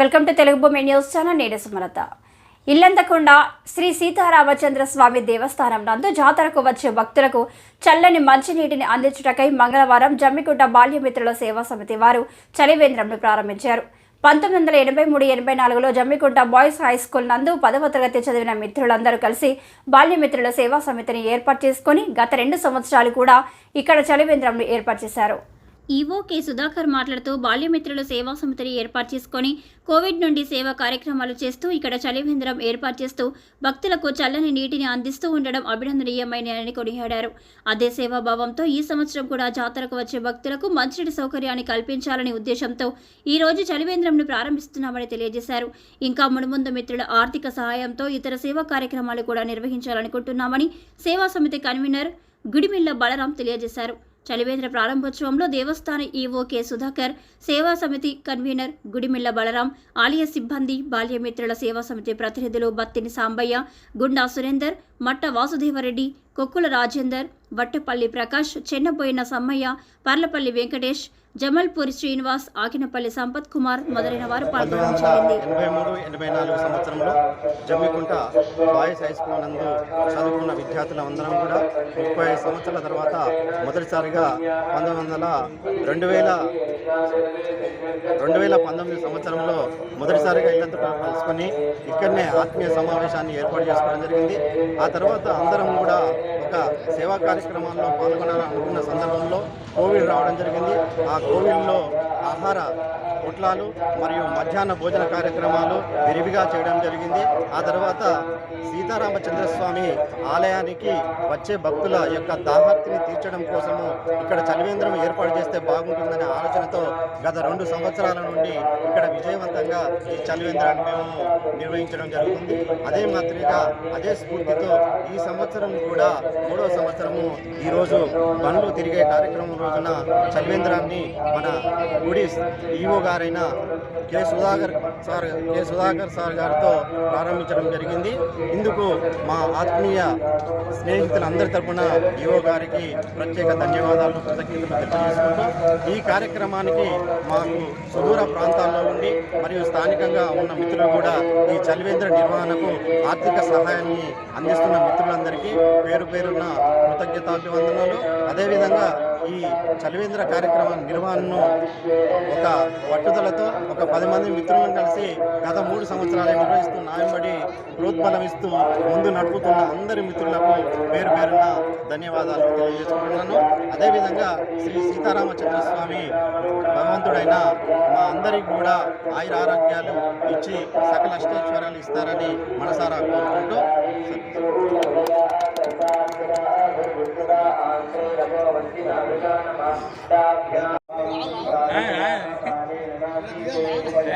Welcome to Telugu భూమి news channel నేడు సుమలత. ఇల్లంతకుండ శ్రీ సీతారామచంద్ర స్వామి దేవస్థానం నందు జాతరకు వచ్చే భక్తులకు చల్లని మంచినీటిని అందించుటకై మంగళవారం జమ్మిగుట్ట బాల్యమిత్రుల సేవా సమితి వారు చలివేంద్రంను ప్రారంభించారు. పంతొమ్మిది వందల ఎనభై మూడు ఎనభై నాలుగులో జమ్మికుంట బాయ్స్ హై స్కూల్ నందు పదవ తరగతి చదివిన మిత్రులందరూ కలిసి బాల్యమిత్రుల సేవా సమితిని ఏర్పాటు చేసుకుని గత రెండు సంవత్సరాలు కూడా ఇక్కడ చలివేంద్రంను ఏర్పాటు చేశారు. ఈవో కె సుధాకర్ మాట్లాడుతూ బాల్యమిత్రుల సేవా సమితిని ఏర్పాటు చేసుకొని కోవిడ్ నుండి సేవా కార్యక్రమాలు చేస్తూ ఇక్కడ చలివేంద్రం ఏర్పాటు చేస్తూ భక్తులకు చల్లని నీటిని అందిస్తూ ఉండడం అభినందనీయమైనని కొనియాడారు. అదే సేవాభావంతో ఈ సంవత్సరం కూడా జాతరకు వచ్చే భక్తులకు మంచినీటి సౌకర్యాన్ని కల్పించాలనే ఉద్దేశంతో ఈ రోజు చలివేంద్రంను ప్రారంభిస్తున్నామని తెలియజేశారు. ఇంకా మునుముందు మిత్రుల ఆర్థిక సహాయంతో ఇతర సేవా కార్యక్రమాలు కూడా నిర్వహించాలనుకుంటున్నామని సేవా సమితి కన్వీనర్ గుడిమిల్ల బలరాం తెలియజేశారు. చలివేంద్ర ప్రారంభోత్సవంలో దేవస్థాన ఈవో కె సుధాకర్ సేవా సమితి కన్వీనర్ గుడిమిల్ల బలరాం ఆలయ సిబ్బంది బాల్యమిత్రుల సేవా సమితి ప్రతినిధులు బత్తిని సాంబయ్య గుండా సురేందర్ మట్ట వాసుదేవరెడ్డి కొక్కుల రాజేందర్ వట్టపల్లి ప్రకాష్ చెన్నపోయిన సమ్మయ్య పర్లపల్లి వెంకటేష్ జమల్పూర్ శ్రీనివాస్ ఆకినపల్లి సంపత్ కుమార్ మొదలైన వారు పాల్గొనడం జరిగింది. ఎనభై మూడు ఎనభై నాలుగు సంవత్సరంలో జమ్మికుంట బాయ్స్ హై స్కూల్ నందు చదువుకున్న విద్యార్థులు అందరం కూడా ముప్పై సంవత్సరాల తర్వాత మొదటిసారిగా పంతొమ్మిది వందల రెండు వేల రెండు వేల పంతొమ్మిది సంవత్సరంలో మొదటిసారిగా ఇల్లంతా కలుసుకొని ఇక్కడనే ఆత్మీయ సమావేశాన్ని ఏర్పాటు చేసుకోవడం జరిగింది. ఆ తర్వాత అందరం కూడా ఒక సేవా కార్యక్రమాల్లో పాల్గొనాలనుకున్న సందర్భంలో కోవిడ్ రావడం జరిగింది. ఆ కోవిడ్లో ఆహార పొట్లాలు మరియు మధ్యాహ్న భోజన కార్యక్రమాలు విరివిగా చేయడం జరిగింది. ఆ తర్వాత సీతారామచంద్ర స్వామి ఆలయానికి వచ్చే భక్తుల యొక్క దాహార్తిని తీర్చడం కోసము ఇక్కడ చలివేంద్రం ఏర్పాటు చేస్తే బాగుంటుందనే ఆలోచనతో గత రెండు సంవత్సరాల నుండి ఇక్కడ విజయవంతంగా ఈ చలివేంద్రాన్ని మేము నిర్వహించడం జరుగుతుంది. అదే మాదిరిగా అదే స్ఫూర్తితో ఈ సంవత్సరం కూడా మూడో సంవత్సరము ఈరోజు బండ్లు తిరిగే కార్యక్రమం రోజున చలివేంద్రాన్ని మన గుడి ఈఓ గారైన K Sudhakar sir K Sudhakar sir గారితో ప్రారంభించడం జరిగింది. ఇందుకు మా ఆత్మీయ స్నేహితులందరి తరపున ఈఓ గారికి ప్రత్యేక ధన్యవాదాలు కృతజ్ఞతలు తెలియజేసుకుంటూ ఈ కార్యక్రమానికి మాకు సుదూర ప్రాంతాల్లో ఉండి మరియు స్థానికంగా ఉన్న మిత్రులు కూడా ఈ చలివేంద్ర నిర్వహణకు ఆర్థిక సహాయాన్ని అందిస్తున్న మిత్రులందరికీ పేరు పేరున్న కృతజ్ఞతాభివందనలు. అదేవిధంగా ఈ చలివేంద్ర కార్యక్రమం నిర్వహణను ఒక పట్టుదలతో ఒక పది మంది మిత్రులను కలిసి గత మూడు సంవత్సరాలు నిర్వహిస్తూ నాయంబడి ప్రోద్బలం ఇస్తూ ముందు నడుపుతున్న అందరి మిత్రులకు పేరు పేరున ధన్యవాదాలు తెలియజేసుకుంటున్నాను. అదేవిధంగా శ్రీ సీతారామచంద్రస్వామి భగవంతుడైన మా అందరికి కూడా ఆయుర ఆరోగ్యాలు ఇచ్చి సకల అష్టైశ్వర్యాలు ఇస్తారని మనసారా కోరుకుంటూ भगवती